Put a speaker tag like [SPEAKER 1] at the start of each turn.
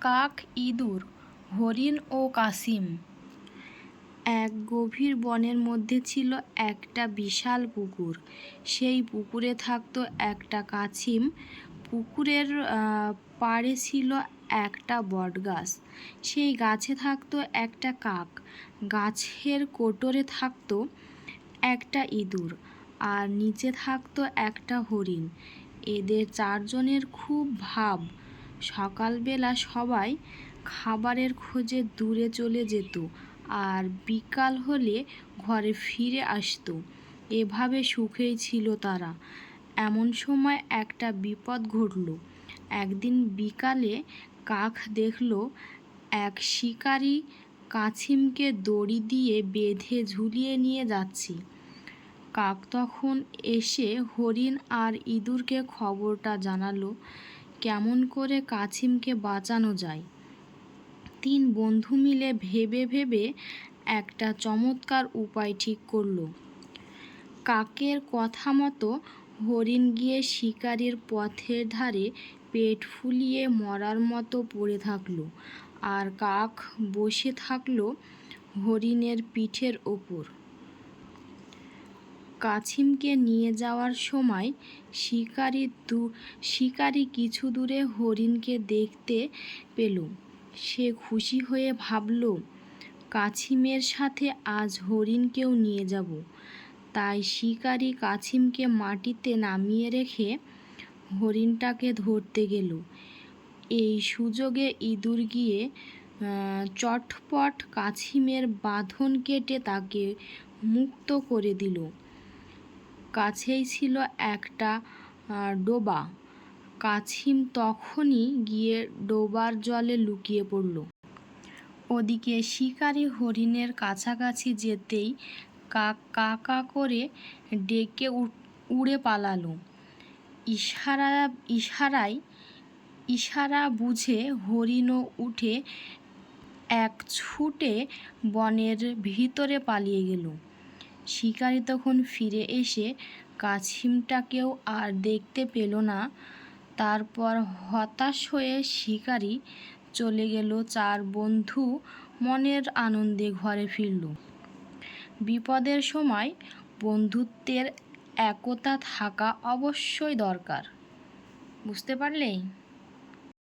[SPEAKER 1] কাক ইঁদুর, হরিণ ও কাসিম। এক গভীর বনের মধ্যে ছিল একটা বিশাল পুকুর। সেই পুকুরে থাকতো একটা কাছিম। পুকুরের পাড়ে ছিল একটা বটগাছ। সেই গাছে থাকতো একটা কাক। গাছের কোটরে থাকতো একটা ইঁদুর আর নিচে থাকতো একটা হরিণ। এদের চারজনের খুব ভাব। সকালবেলা সবাই খাবারের খোঁজে দূরে চলে যেত আর বিকাল হলে ঘরে ফিরে আসতো। এভাবে সুখেই ছিল তারা। এমন সময় একটা বিপদ ঘটল। একদিন বিকালে কাক দেখল এক শিকারী কাছিমকে দড়ি দিয়ে বেঁধে ঝুলিয়ে নিয়ে যাচ্ছে। কাক তখন এসে হরিণ আর ইঁদুরকে খবরটা জানালো কেমন করে কাছিমকে বাঁচানো যায়? তিন বন্ধু মিলে ভেবে ভেবে একটা চমৎকার উপায় ঠিক করল। কাকের কথা মতো হরিণ গিয়ে শিকারির পথের ধারে পেট ফুলিয়ে মরার মতো পড়ে থাকল আর কাক বসে থাকল হরিণের পিঠের ওপর। কাছিমকে নিয়ে যাওয়ার সময় শিকারি দু, শিকারি কিছু দূরে হরিণকে দেখতে পেল সে খুশি হয়ে ভাবল, কাছিমের সাথে আজ হরিণকেও নিয়ে যাব। তাই শিকারি কাছিমকে মাটিতে নামিয়ে রেখে হরিণটাকে ধরতে গেল। এই সুযোগে ইঁদুর গিয়ে চটপট কাছিমের বাঁধন কেটে তাকে মুক্ত করে দিল। কাছেই ছিল একটা ডোবা। কাছিম তখনই গিয়ে ডোবার জলে লুকিয়ে পড়ল। ওদিকে শিকারি হরিণের কাছাকাছি যেতেই কাক কা কা করে ডেকে উড়ে পালালো। ইশারা, ইশারায়, ইশারা বুঝে হরিণও উঠে এক ছুটে বনের ভিতরে পালিয়ে গেল। শিকারি তখন ফিরে এসে কাছিমটাকেও আর দেখতে পেল না। তারপর হতাশ হয়ে শিকারি চলে গেল চার বন্ধু মনের আনন্দে ঘরে ফিরল। বিপদের সময় বন্ধুত্বের একতা থাকা অবশ্যই দরকার। বুঝতে পারলে